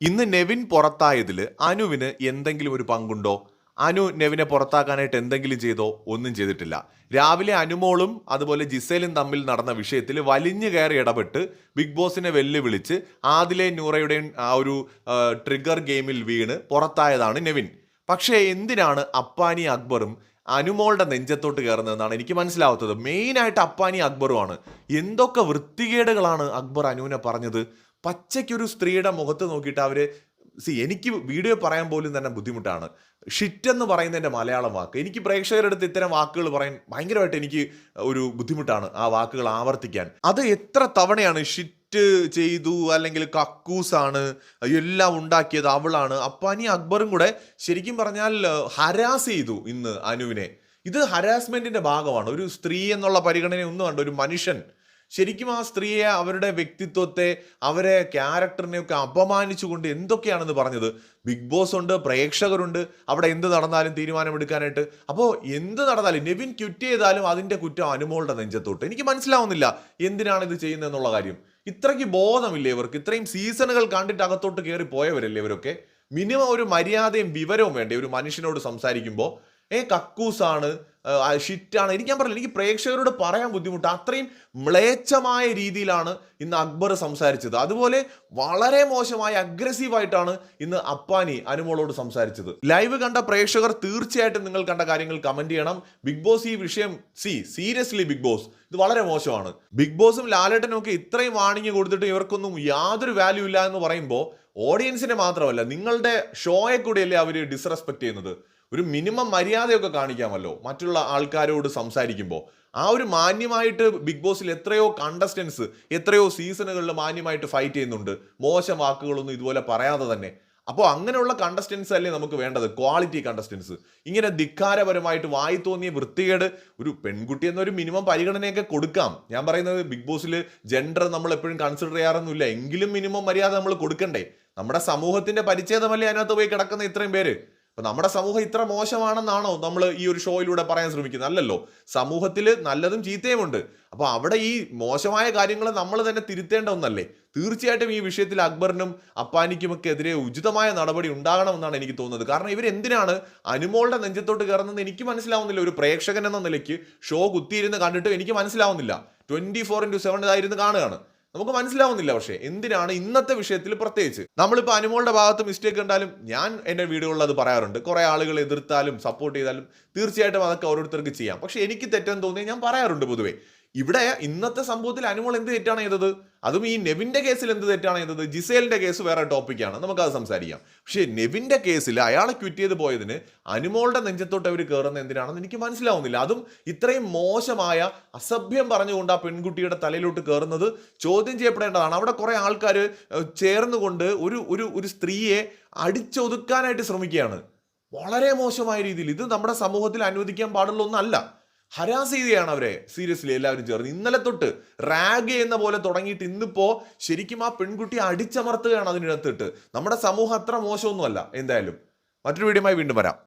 ഇന്ന് നെവിൻ പുറത്തായതിൽ അനുവിന് എന്തെങ്കിലും ഒരു പങ്കുണ്ടോ? അനു നെവിനെ പുറത്താക്കാനായിട്ട് എന്തെങ്കിലും ചെയ്തോ? ഒന്നും ചെയ്തിട്ടില്ല. രാവിലെ അനുമോളും അതുപോലെ ജിസേലും തമ്മിൽ നടന്ന വിഷയത്തിൽ വലിഞ്ഞു കയറി ഇടപെട്ട് ബിഗ് ബോസിനെ വെല്ലുവിളിച്ച് ആദിലെ നൂറയുടെയും ആ ഒരു ട്രിഗർ ഗെയിമിൽ വീണ് പുറത്തായതാണ് നെവിൻ. പക്ഷേ എന്തിനാണ് അപ്പാനി അക്ബറും അനുമോളുടെ നെഞ്ചത്തോട്ട് കയറുന്നതെന്നാണ് എനിക്ക് മനസ്സിലാവാത്തത്. മെയിനായിട്ട് അപ്പാനി അക്ബറുമാണ്. എന്തൊക്കെ വൃത്തികേടുകളാണ് അക്ബർ അനുവിനെ പറഞ്ഞത്? പച്ചയ്ക്കൊരു സ്ത്രീയുടെ മുഖത്ത് നോക്കിയിട്ട് അവർ സി എനിക്ക് വീഡിയോ പറയാൻ പോലും തന്നെ ബുദ്ധിമുട്ടാണ്. ഷിറ്റ് എന്ന് പറയുന്നതിന്റെ മലയാളം വാക്ക്. എനിക്ക് പ്രേക്ഷകരുടെ അടുത്ത് ഇത്തരം വാക്കുകൾ പറയാൻ ഭയങ്കരമായിട്ട് എനിക്ക് ഒരു ബുദ്ധിമുട്ടാണ് ആ വാക്കുകൾ ആവർത്തിക്കാൻ. അത് എത്ര തവണയാണ് ഷിറ്റ് ചെയ്തു അല്ലെങ്കിൽ കക്കൂസാണ് എല്ലാം ഉണ്ടാക്കിയത് അവളാണ്. അപ്പാനി അക്ബറും കൂടെ ശരിക്കും പറഞ്ഞാൽ ഹരാസ് ചെയ്തു ഇന്ന് അനുവിനെ. ഇത് ഹരാസ്മെന്റിന്റെ ഭാഗമാണ്. ഒരു സ്ത്രീ എന്നുള്ള പരിഗണന ഒന്നും കണ്ട ഒരു മനുഷ്യൻ ശരിക്കും ആ സ്ത്രീയെ അവരുടെ വ്യക്തിത്വത്തെ അവരെ ക്യാരക്ടറിനെ ഒക്കെ അപമാനിച്ചുകൊണ്ട് എന്തൊക്കെയാണെന്ന് പറഞ്ഞത്? ബിഗ് ബോസ് ഉണ്ട് പ്രേക്ഷകരുണ്ട്. അവിടെ എന്ത് നടന്നാലും തീരുമാനമെടുക്കാനായിട്ട്. അപ്പോൾ എന്ത് നടന്നാലും നെവിൻ ക്വിറ്റ് ചെയ്താലും അതിന്റെ കുറ്റം അനുമോളുടെ നെഞ്ചത്തോട്ട്. എനിക്ക് മനസ്സിലാവുന്നില്ല എന്തിനാണ് ഇത് ചെയ്യുന്നതെന്നുള്ള കാര്യം. ഇത്രയ്ക്ക് ബോധമില്ലേ ഇവർക്ക്? ഇത്രയും സീസണുകൾ കണ്ടിട്ട് അകത്തോട്ട് കയറി പോയവരല്ലേ ഇവരൊക്കെ? മിനിമം ഒരു മര്യാദയും വിവരവും വേണ്ടേ? ഒരു മനുഷ്യനോട് സംസാരിക്കുമ്പോൾ ഏ കക്കൂസാണ്. ഷിറ്റാണ്. എനിക്ക് ഞാൻ പറഞ്ഞില്ല എനിക്ക് പ്രേക്ഷകരോട് പറയാൻ ബുദ്ധിമുട്ട്. അത്രയും മ്ലേച്ഛമായ രീതിയിലാണ് ഇന്ന് അക്ബർ സംസാരിച്ചത്. അതുപോലെ വളരെ മോശമായ അഗ്രസീവായിട്ടാണ് ഇന്ന് അപ്പാനി അനുമോളോട് സംസാരിച്ചത്. ലൈവ് കണ്ട പ്രേക്ഷകർ തീർച്ചയായിട്ടും നിങ്ങൾ കണ്ട കാര്യങ്ങൾ കമന്റ് ചെയ്യണം. ബിഗ് ബോസ് ഈ വിഷയം സി സീരിയസ്ലി ബിഗ് ബോസ് ഇത് വളരെ മോശമാണ്. ബിഗ് ബോസും ലാലേട്ടനും ഒക്കെ ഇത്രയും വാണിംഗ് കൊടുത്തിട്ട് ഇവർക്കൊന്നും യാതൊരു വാല്യൂ ഇല്ല എന്ന് പറയുമ്പോൾ ഓഡിയൻസിനെ മാത്രമല്ല നിങ്ങളുടെ ഷോയെ കൂടെയല്ലേ അവർ ഡിസ്റെസ്പെക്ട് ചെയ്യുന്നത്? ഒരു മിനിമം മര്യാദയൊക്കെ കാണിക്കാമല്ലോ. മറ്റുള്ള ആൾക്കാരോട് സംസാരിക്കുമ്പോൾ. ആ ഒരു മാന്യമായിട്ട് ബിഗ് ബോസിൽ എത്രയോ കണ്ടസ്റ്റൻസ് എത്രയോ സീസണുകളിൽ മാന്യമായിട്ട് ഫൈറ്റ് ചെയ്യുന്നുണ്ട്. മോശം വാക്കുകളൊന്നും ഇതുപോലെ പറയാതെ തന്നെ. അപ്പോൾ അങ്ങനെയുള്ള കണ്ടസ്റ്റൻസ് അല്ലേ നമുക്ക് വേണ്ടത്? ക്വാളിറ്റി കണ്ടസ്റ്റൻസ് ഇങ്ങനെ ധിക്കാരപരമായിട്ട് വായി തോന്നിയ വൃത്തികേട് ഒരു പെൺകുട്ടി എന്നൊരു മിനിമം പരിഗണനയൊക്കെ കൊടുക്കാം. ഞാൻ പറയുന്നത് ബിഗ് ബോസിൽ ജെൻഡർ നമ്മൾ എപ്പോഴും കൺസിഡർ ചെയ്യാറൊന്നുമില്ല. എങ്കിലും മിനിമം മര്യാദ നമ്മൾ കൊടുക്കണ്ടേ. നമ്മുടെ സമൂഹത്തിന്റെ പരിച്ഛേദമല്ലേ അതിനകത്ത് പോയി കിടക്കുന്ന ഇത്രയും പേര്? അപ്പൊ നമ്മുടെ സമൂഹം ഇത്ര മോശമാണെന്നാണോ നമ്മൾ ഈ ഒരു ഷോയിലൂടെ പറയാൻ ശ്രമിക്കുന്നത്? അല്ലല്ലോ. സമൂഹത്തിൽ നല്ലതും ചീത്തയുമുണ്ട് അപ്പൊ അവിടെ ഈ മോശമായ കാര്യങ്ങൾ നമ്മൾ തന്നെ തിരുത്തേണ്ട ഒന്നല്ലേ? തീർച്ചയായിട്ടും ഈ വിഷയത്തിൽ അക്ബറിനും അപ്പാനിക്കുമൊക്കെ എതിരെ ഉചിതമായ നടപടി ഉണ്ടാകണമെന്നാണ് എനിക്ക് തോന്നുന്നത്. കാരണം ഇവർ എന്തിനാണ് അനുമോളുടെ നെഞ്ചത്തോട്ട് കയറുന്നത് എനിക്ക് മനസ്സിലാവുന്നില്ല. ഒരു പ്രേക്ഷകൻ എന്ന നിലയ്ക്ക് ഷോ കുത്തിയിരുന്ന് കണ്ടിട്ട് എനിക്ക് മനസ്സിലാവുന്നില്ല. ട്വന്റി ഫോർ ഇന്റു സെവൻ ഇതായിരുന്നു കാണുകയാണ്. നമുക്ക് മനസ്സിലാവുന്നില്ല പക്ഷേ എന്തിനാണ് ഇന്നത്തെ വിഷയത്തിൽ പ്രത്യേകിച്ച്? നമ്മളിപ്പോൾ അനുമോളുടെ ഭാഗത്ത് മിസ്റ്റേക്ക് ഉണ്ടാലും ഞാൻ എന്റെ വീഡിയോകളിൽ അത് പറയാറുണ്ട്. കുറേ ആളുകൾ എതിർത്താലും സപ്പോർട്ട് ചെയ്താലും തീർച്ചയായിട്ടും അതൊക്കെ ഓരോരുത്തർക്ക് ചെയ്യാം. പക്ഷേ എനിക്ക് തെറ്റെന്ന് തോന്നിയാൽ ഞാൻ പറയാറുണ്ട് പൊതുവേ. ഇവിടെ ഇന്നത്തെ സംഭവത്തിൽ അനുമോൾ എന്ത് തെറ്റാണ് ചെയ്തത്? അതും ഈ നെവിന്റെ കേസിൽ എന്ത് തെറ്റാണ് ചെയ്തത്? ജിസേലിന്റെ കേസ് വേറെ ടോപ്പിക്കാണ്. നമുക്കത് സംസാരിക്കാം. പക്ഷേ നെവിന്റെ കേസിൽ അയാളെ ക്വിറ്റ് ചെയ്ത് പോയതിന് അനുമോളുടെ നെഞ്ചത്തോട്ട് അവർ കയറുന്ന എന്തിനാണെന്ന് എനിക്ക് മനസ്സിലാവുന്നില്ല. അതും ഇത്രയും മോശമായ അസഭ്യം പറഞ്ഞുകൊണ്ട് ആ പെൺകുട്ടിയുടെ തലയിലോട്ട് കയറുന്നത് ചോദ്യം ചെയ്യപ്പെടേണ്ടതാണ്. അവിടെ കുറെ ആൾക്കാർ ചേർന്നുകൊണ്ട് ഒരു ഒരു ഒരു സ്ത്രീയെ അടിച്ചൊതുക്കാനായിട്ട് ശ്രമിക്കുകയാണ്. വളരെ മോശമായ രീതിയിൽ. ഇത് നമ്മുടെ സമൂഹത്തിൽ അനുവദിക്കാൻ പാടുള്ള ഒന്നല്ല ഹരാസ് ചെയ്യുകയാണ് അവരെ സീരിയസ്ലി എല്ലാവരും ചേർന്ന്. ഇന്നലെ തൊട്ട് റാഗ് എന്ന പോലെ തുടങ്ങിയിട്ട് ഇന്നിപ്പോ ശരിക്കും ആ പെൺകുട്ടിയെ അടിച്ചമർത്തുകയാണ് അതിനകത്തിട്ട്. നമ്മുടെ സമൂഹം അത്ര മോശമൊന്നുമല്ല. എന്തായാലും. മറ്റൊരു വീഡിയോ വീണ്ടും വരാം.